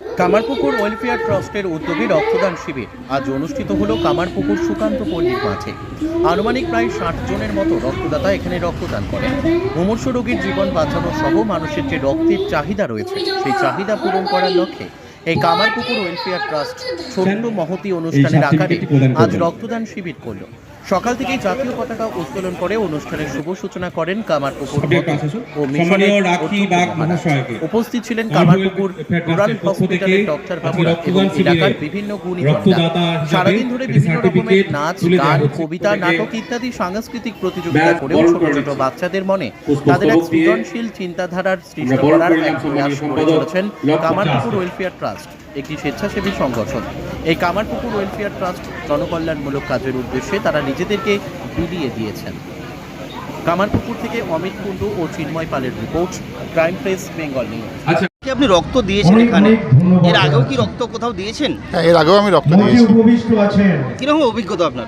Kamarpukur welfare ট্রাস্টের উদ্যোগে রক্তদান শিবির। আজ অনুষ্ঠিত হলো কামারপুকুর সুকান্ত পল্লীর মাঠে। আনুমানিক প্রায় ষাট জনের মতো রক্তদাতা এখানে রক্তদান করেন। মুমূর্ষু রোগীর জীবন বাঁচানো সহ মানুষের যে রক্তের চাহিদা রয়েছে সেই চাহিদা পূরণ করার লক্ষ্যে এই কামারপুকুর ওয়েলফেয়ার ট্রাস্ট ছোট্ট মহতি অনুষ্ঠানের আকারে আজ রক্তদান শিবির করল। সকাল থেকেই জাতীয় পতাকা উত্তোলন করে অনুষ্ঠানের শুভ সূচনা করেন কামারপুকুর। ও মিশনের উপস্থিত ছিলেন কামারপুকুর রুরাল হসপিটালের ডক্টর বাবুরা এবং এলাকার বিভিন্ন হিসাবে সারাদিন ধরে বিভিন্ন রকমের নাচ গান কবিতা নাটক ইত্যাদি সাংস্কৃতিক প্রতিযোগিতা করেও ছোট করে ছোট বাচ্চাদের মনে। তাদের এক সৃজনশীল চিন্তাধারার সৃষ্টি করার এক প্রয়াস করে চলেছেন কামারপুকুর ওয়েলফেয়ার ট্রাস্ট। একটি স্বেচ্ছাসেবী সংগঠন। এই কামারপুকুর ওয়েলফেয়ার ট্রাস্ট জনকল্যাণমূলক কাজের উদ্দেশ্যে তারা নিজেদেরকে বিলিয়ে দিয়েছেন। কামারপুকুর থেকে অমিত কুণ্ডু ও চিন্ময় পালের report crime press Bengal news. আচ্ছা। আপনি রক্ত দিয়েছেন এখানে? এর আগেও কি রক্ত কোথাও দিয়েছেন? হ্যাঁ এর আগেও আমি রক্ত দিয়েছি। কীরকম অভিজ্ঞতা আপনার?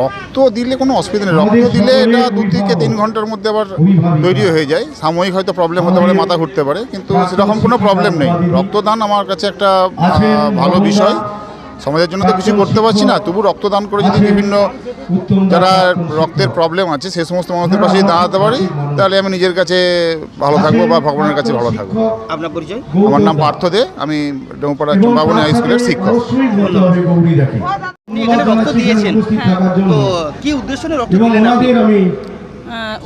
রক্ত দিলে কোনো অসুবিধা নেই। রক্ত দিলে এটা দু থেকে তিন ঘণ্টার মধ্যে আবার তৈরি হয়ে যায়। সাময়িক হয়তো প্রবলেম হতে পারে মাথা ঘুরতে পারে কিন্তু সেরকম কোনো প্রবলেম নেই। রক্তদান আমার কাছে একটা ভালো বিষয়। সমাজের জন্য তো কিছু করতে পারছি না। তবু রক্তদান করে যদি বিভিন্ন যারা রক্তের প্রবলেম আছে সে সমস্ত মানুষদের পাশে যদি দাঁড়াতে পারি। তাহলে আমি নিজের কাছে ভালো থাকব বা ভগবানের কাছে ভালো থাকব। আপনার পরিচয়? আমার নাম পার্থ দে। আমি ডোমপাড়া চম্পাবনী হাই স্কুলের শিক্ষক। এখানে রক্ত দিয়েছেন। তো কি উদ্দেশ্য রক্ত দিলেন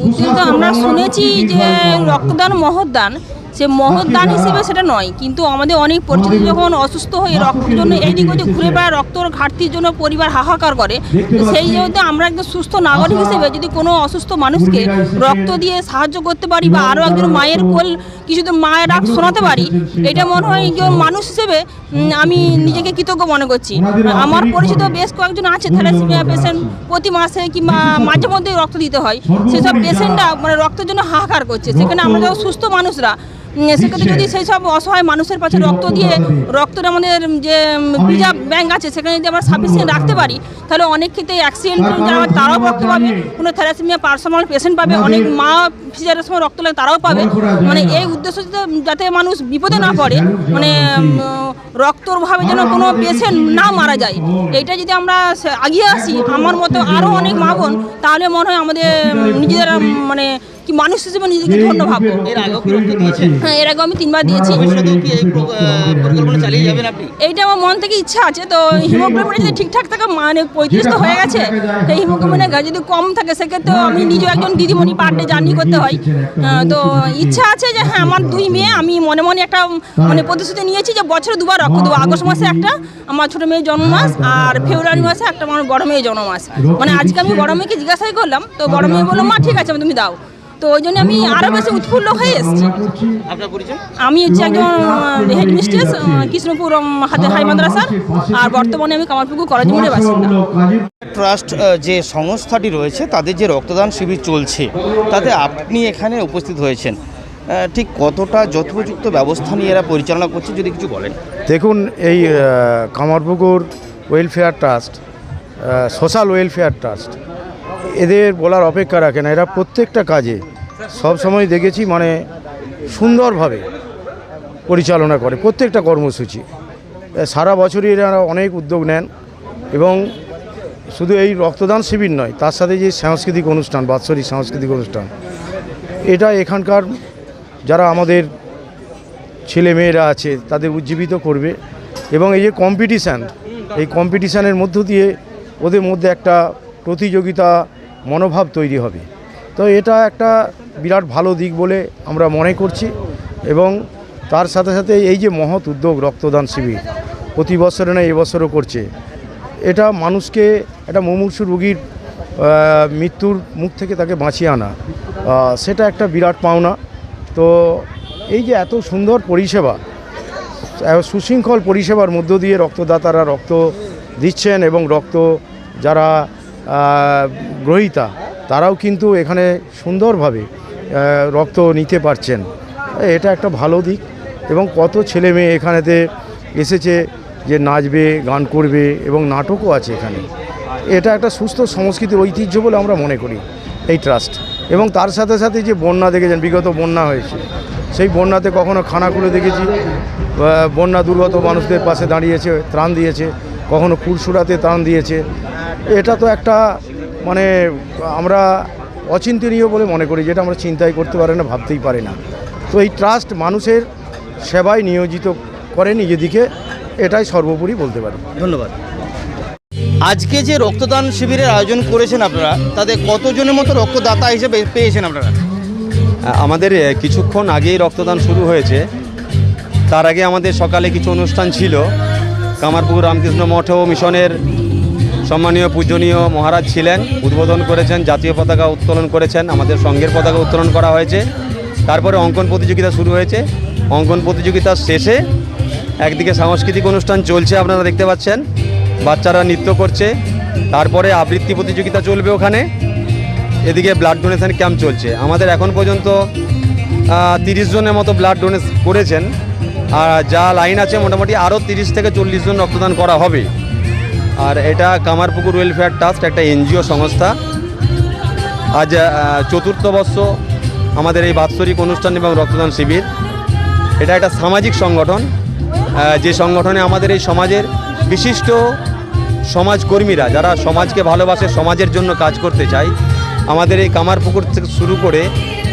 উদ্দেশ্য আমরা শুনেছি যে রক্তদান মহৎদান। সে মহৎদান হিসেবে সেটা নয় কিন্তু আমাদের অনেক পরিচিত যখন অসুস্থ হয়ে রক্তের জন্য এইদিক ওদিক ঘুরে বেড়ায় রক্তর ঘাটতির জন্য পরিবার হাহাকার করে তো সেই জন্য আমরা একজন সুস্থ নাগরিক হিসেবে যদি কোনো অসুস্থ মানুষকে রক্ত দিয়ে সাহায্য করতে পারি বা আরও একজন মায়ের কোল কিছুদিন মায়ের ডাক শোনাতে পারি এটা মনে হয় যে মানুষ হিসেবে আমি নিজেকে কৃতজ্ঞ মনে করছি। আমার পরিচিত বেশ কয়েকজন আছে থ্যালাসেমিয়া পেশেন্ট প্রতি মাসে কিংবা মাঝে মধ্যে রক্ত দিতে হয়। সেসব পেশেন্টরা মানে রক্তের জন্য হাহাকার করছে। সেখানে আমরা যখন সুস্থ মানুষরা সেক্ষেত্রে যদি সেই সব অসহায় মানুষের পাশে রক্ত দিয়ে রক্তটা আমাদের যে রিজার্ভ ব্যাংক আছে সেখানে যদি আমরা সাফিসিয়েন্ট রাখতে পারি তাহলে অনেক ক্ষেত্রে অ্যাক্সিডেন্ট যারা তারাও রক্ত পাবে কোনো থ্যালাসেমিয়া পার্সোনাল পেশেন্ট পাবে অনেক মা ফিজারের সময় রক্ত লাগে তারাও পাবে। মানে এই উদ্দেশ্য যাতে- যাতে মানুষ বিপদে না পড়ে মানে রক্তর অভাবে যেন কোনো পেশেন্ট না মারা যায়। এইটা যদি আমরা আগিয়ে আসি আমার মতো আরও অনেক মা বোন তাহলে মনে হয় আমাদের নিজেদের মানে মানুষ হিসেবে নিজেকে ধন্য ভাববো এর আগেও কি রক্ত দিয়েছেন। হ্যাঁ এর আগে আমি তিনবার দিয়েছি। ভবিষ্যতেও কি এই প্র- আহ, পরিকল্পনা চালিয়ে যাবেন আপনি? এইটা আমার মন থেকে ইচ্ছা আছে তো হিমোগ্লোবিন যদি ঠিকঠাক থাকে মানে পঁয়ত্রিশ তো হয়ে গেছে। এই হিমোগ্লোবিনের যদি কম থাকে সেক্ষেত্রে আমি নিজেও একজন দিদিমণি পার ডে জার্নি করতে হয়। আহ, তো ইচ্ছা আছে যে হ্যাঁ আমার দুই মেয়ে আমি মনে মনে একটা মানে প্রতিশ্রুতি নিয়েছি যে বছরে দুবার রক্ত দেবো আগস্ট মাসে একটা আমার ছোটো মেয়ের জন্ম মাস আর ফেব্রুয়ারি মাসে একটা আমার বড় মেয়ের জন্ম মাস মানে আজকে আমি বড় মেয়েকে জিজ্ঞাসাই করলাম তো বড় মেয়ে বলল মা ঠিক আছে তুমি দাও। তো ওই জন্য আমি আরও বেশি উৎফুল্ল হয়ে এসেছি। আমি হচ্ছে একজন হেড মিস্ট্রেস কৃষ্ণপুর হাতে হাই মাদ্রাসার আর বর্তমানে আমি কামারপুকুর কলেজ মোড়ের বাসিন্দা। ট্রাস্ট যে সংস্থাটি রয়েছে তাদের যে রক্তদান শিবির চলছে তাতে আপনি এখানে উপস্থিত হয়েছেন। ঠিক কতটা যথোপযুক্ত ব্যবস্থা নিয়ে এরা পরিচালনা করছে যদি কিছু বলেন। দেখুন এই Kamarpukur welfare trust social welfare trust এদের বলার অপেক্ষা রাখে না, এরা প্রত্যেকটা কাজে সব সময় দেখেছি মানে সুন্দরভাবে পরিচালনা করে, প্রত্যেকটা কর্মসূচি। সারা বছরই এরা অনেক উদ্যোগ নেন এবং শুধু এই রক্তদান শিবির নয়, তার সাথে যে সাংস্কৃতিক অনুষ্ঠান, বাৎসরিক সাংস্কৃতিক অনুষ্ঠান, এটা এখানকার যারা আমাদের ছেলে মেয়েরা আছে, তাদের উজ্জীবিত করবে এবং এই যে কম্পিটিশান এই কম্পিটিশানের মধ্য দিয়ে ওদের মধ্যে একটা প্রতিযোগিতা মনোভাব তৈরি হবে। তো এটা একটা বিরাট ভালো দিক বলে আমরা মনে করছি এবং তার সাথে সাথে এই যে মহৎ উদ্যোগ রক্তদান শিবির প্রতি বছরে না এবছরও করছে, এটা মানুষকে একটা মুমূর্ষু রুগীর মৃত্যুর মুখ থেকে তাকে বাঁচিয়ে আনা সেটা একটা বিরাট পাওনা। তো এই যে এত সুন্দর পরিষেবা সুশৃঙ্খল পরিষেবার মধ্য দিয়ে রক্তদাতারা রক্ত দিচ্ছেন এবং রক্ত যারা গ্রহীতা, তারাও কিন্তু এখানে সুন্দরভাবে রক্ত নিতে পারছেন। এটা একটা ভালো দিক এবং কত ছেলে মেয়ে এখানেতে এসেছে যে নাচবে, গান করবে এবং নাটকও আছে এখানে। এটা একটা সুস্থ সংস্কৃতির ঐতিহ্য বলে আমরা মনে করি এই ট্রাস্ট। এবং তার সাথে সাথে যে বন্যা দেখেছেন, বিগত বন্যা হয়েছে, সেই বন্যাতে কখনো খানাকুলে দেখেছি বন্যা দুর্গত মানুষদের পাশে দাঁড়িয়েছে, ত্রাণ দিয়েছে। কখনো ফুলসুরাতে ত্রাণ দিয়েছে। এটা তো একটা মানে আমরা অচিন্তনীয় বলে মনে করি যেটা আমরা চিন্তাই করতে পারি না ভাবতেই পারি না। তো এই ট্রাস্ট মানুষের সেবায় নিয়োজিত করে নিজেদিকে এটাই সর্বোপরি বলতে পারি। ধন্যবাদ। আজকে যে রক্তদান শিবিরের আয়োজন করেছেন আপনারা তাদের কতজনের মতো রক্তদাতা হিসেবে পেয়েছেন আপনারা? আমাদের কিছুক্ষণ আগেই রক্তদান শুরু হয়েছে। তার আগে আমাদের সকালে কিছু অনুষ্ঠান ছিল। কামারপুকুর রামকৃষ্ণ মঠ ও মিশনের সম্মানীয় পূজনীয় মহারাজ ছিলেন, উদ্বোধন করেছেন, জাতীয় পতাকা উত্তোলন করেছেন, আমাদের সংঘের পতাকা উত্তোলন করা হয়েছে। তারপরে অঙ্কন প্রতিযোগিতা শুরু হয়েছে। অঙ্কন প্রতিযোগিতার শেষে একদিকে সাংস্কৃতিক অনুষ্ঠান চলছে, আপনারা দেখতে পাচ্ছেন। বাচ্চারা নৃত্য করছে। তারপরে আবৃত্তি প্রতিযোগিতা চলবে ওখানে। এদিকে ব্লাড ডোনেশন ক্যাম্প চলছে। আমাদের এখন পর্যন্ত তিরিশ জনের মতো ব্লাড ডোনেট করেছেন। আর যা লাইন আছে মোটামুটি আরও তিরিশ থেকে চল্লিশ জন রক্তদান করা হবে। আর এটা কামারপুকুর ওয়েলফেয়ার ট্রাস্ট একটা এনজিও সংস্থা। আজ চতুর্থ বর্ষ আমাদের এই বাৎসরিক অনুষ্ঠান এবং রক্তদান শিবির। এটা একটা সামাজিক সংগঠন। যে সংগঠনে আমাদের এই সমাজের বিশিষ্ট সমাজকর্মীরা, যারা সমাজকে ভালোবাসে, সমাজের জন্য কাজ করতে চায়, আমাদের এই কামারপুকুর থেকে শুরু করে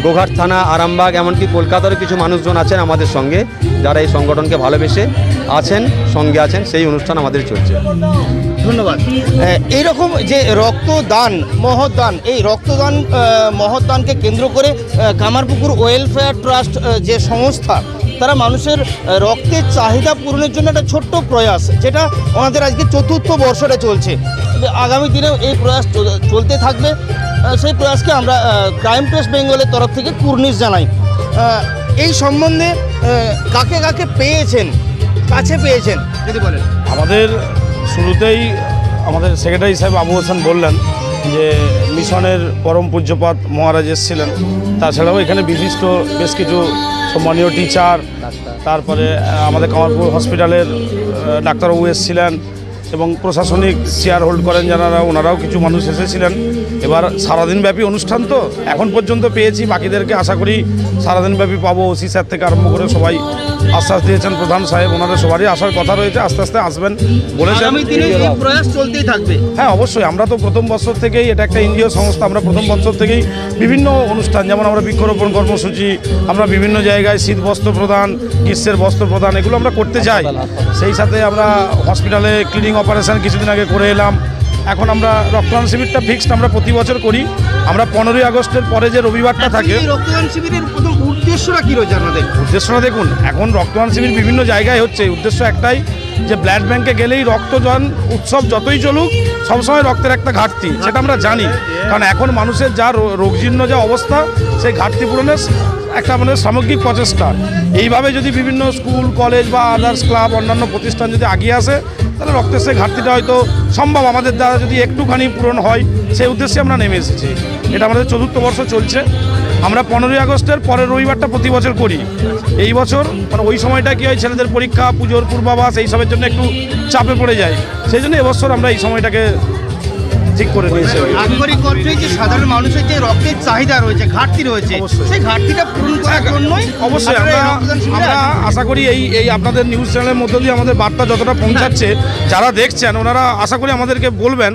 গোঘাট থানা আরামবাগ এমনকি কলকাতারও কিছু মানুষজন আছেন আমাদের সঙ্গে যারা এই সংগঠনকে ভালোবেসে আছেন সঙ্গে আছেন সেই অনুষ্ঠান আমাদের চলছে। ধন্যবাদ। এইরকম যে রক্তদান মহদান এই রক্তদান মহদানকে কেন্দ্র করে কামারপুকুর ওয়েলফেয়ার ট্রাস্ট যে সংস্থা তারা মানুষের রক্তের চাহিদা পূরণের জন্য একটা ছোট্ট প্রয়াস যেটা ওনাদের আজকে চতুর্থ বর্ষটা চলছে। আগামী দিনেও এই প্রয়াস চলতে থাকবে। সেই প্রয়াসকে আমরা ক্রাইম প্রেস বেঙ্গলের তরফ থেকে কুর্নিশ জানাই। এই সম্বন্ধে কাকে কাকে পেয়েছেন, কাছে পেয়েছেন, যদি বলেন। আমাদের শুরুতেই আমাদের সেক্রেটারি সাহেব আবু হোসেন বললেন যে, মিশনের পরম পূজ্যপাত মহারাজ এসেছিলেন। তাছাড়াও এখানে বিশিষ্ট বেশ কিছু সম্মানীয় টিচার তারপরে আমাদের কামারপুর হসপিটালের ডাক্তারবাবু এসেছিলেন এবং প্রশাসনিক চেয়ার হোল্ড করেন যারা, ওনারাও কিছু মানুষ এসেছিলেন। এবার সারাদিনব্যাপী অনুষ্ঠান তো। এখন পর্যন্ত পেয়েছি বাকিদেরকে আশা করি সারাদিনব্যাপী পাবো। ওসি স্যার থেকে আরম্ভ করে সবাই আশ্বাস দিয়েছেন প্রধান সাহেব ওনাদের সবারই আসার কথা রয়েছে আস্তে আস্তে আসবেন বলেছেন। আগামী দিনে এই প্রয়াস চলতেই থাকবে। হ্যাঁ অবশ্যই আমরা তো প্রথম বছর থেকেই এটা একটা এনজিও সংস্থা আমরা প্রথম বছর থেকেই বিভিন্ন অনুষ্ঠান যেমন আমরা বৃক্ষরোপণ কর্মসূচি আমরা বিভিন্ন জায়গায় শীত বস্ত্র প্রদান গ্রীষ্মের বস্ত্র প্রদান এগুলো আমরা করতে যাই সেই সাথে আমরা হসপিটালে ক্লিনিং অপারেশন কিছুদিন আগে করে এলাম। এখন আমরা রক্তদান শিবিরটা ফিক্সড আমরা প্রতি বছর করি। আমরা পনেরোই আগস্টের পরে যে রবিবারটা থাকে রক্তদান শিবিরের প্রথম উদ্দেশ্যটা কী রয়েছে আপনাদের? উদ্দেশ্যটা দেখুন এখন রক্তদান শিবির বিভিন্ন জায়গায় হচ্ছে। উদ্দেশ্য একটাই যে ব্লাড ব্যাংকে গেলেই রক্তদান উৎসব যতই চলুক সবসময় রক্তের একটা ঘাটতি সেটা আমরা জানি। কারণ এখন মানুষের যা রোগজীর্ণ যা অবস্থা সেই ঘাটতি পূরণের একটা মানে সামগ্রিক প্রচেষ্টা। এইভাবে যদি বিভিন্ন স্কুল, কলেজ বা আদার্স ক্লাব অন্যান্য প্রতিষ্ঠান যদি আগিয়ে আসে, তাহলে রক্তের সে ঘাটতিটা হয়তো সম্ভব আমাদের দ্বারা যদি একটুখানি পূরণ হয়, সেই উদ্দেশ্যে আমরা নেমে এসেছি। এটা আমাদের চতুর্থ বর্ষ চলছে। আমরা পনেরোই আগস্টের পরের রবিবারটা প্রতি বছর করি। এই বছর মানে ওই সময়টা কি হয়, ছেলেদের পরীক্ষা, পুজোর পূর্বাভাস, এইসবের জন্য একটু চাপে পড়ে যায়। সেই জন্য এবছর আমরা এই সময়টাকে ঠিক করে দিয়েছে। নাগরিক অর্থে যে সাধারণ মানুষের যে রক্তের চাহিদা রয়েছে ঘাটতি রয়েছে অবশ্যই। সেই ঘাটতিটা পূরণ করার জন্যই অবশ্যই আমরা আমরা আশা করি এই এই আপনাদের নিউজ চ্যানেলের মধ্য দিয়ে আমাদের বার্তা যতটা পৌঁছাচ্ছে যারা দেখছেন ওনারা আশা করি আমাদেরকে বলবেন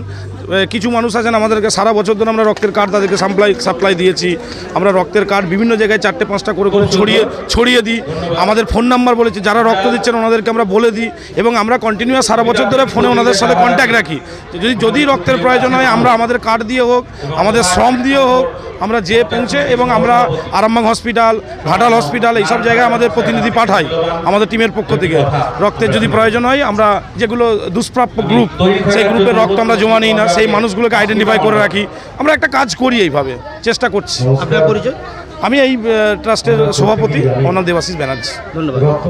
কিছু মানুষ আছেন আমাদেরকে সারা বছর ধরে আমরা রক্তের কার্ড তাদেরকে সাপ্লাই সাপ্লাই দিয়েছি। আমরা রক্তের কার্ড বিভিন্ন জায়গায় চারটে, পাঁচটা করে করে ছড়িয়ে ছড়িয়ে দিই। আমাদের ফোন নাম্বার বলেছি, যারা রক্ত দিচ্ছেন ওনাদেরকে আমরা বলে দিই এবং আমরা কন্টিনিউয়াস সারা বছর ধরে ফোনে ওনাদের সাথে কন্ট্যাক্ট রাখি। যদি যদি রক্তের প্রয়োজন হয়, আমরা আমাদের কার্ড দিয়ে হোক, আমাদের শ্রম দিয়ে হোক, আমরা যেয়ে পৌঁছে এবং আমরা আরামবাগ হসপিটাল ঘাটাল হসপিটাল এইসব জায়গায় আমাদের প্রতিনিধি পাঠাই আমাদের টিমের পক্ষ থেকে। রক্তের যদি প্রয়োজন হয়, আমরা যেগুলো দুষ্প্রাপ্য গ্রুপ সেই গ্রুপের রক্ত আমরা জমা নিই না। সেই মানুষগুলোকে আইডেন্টিফাই করে রাখি। আমরা একটা কাজ করি এইভাবে চেষ্টা করছি। আপনার পরিচয়? আমি এই ট্রাস্টের সভাপতি অনাথ দেবাশিস ব্যানার্জি। ধন্যবাদ।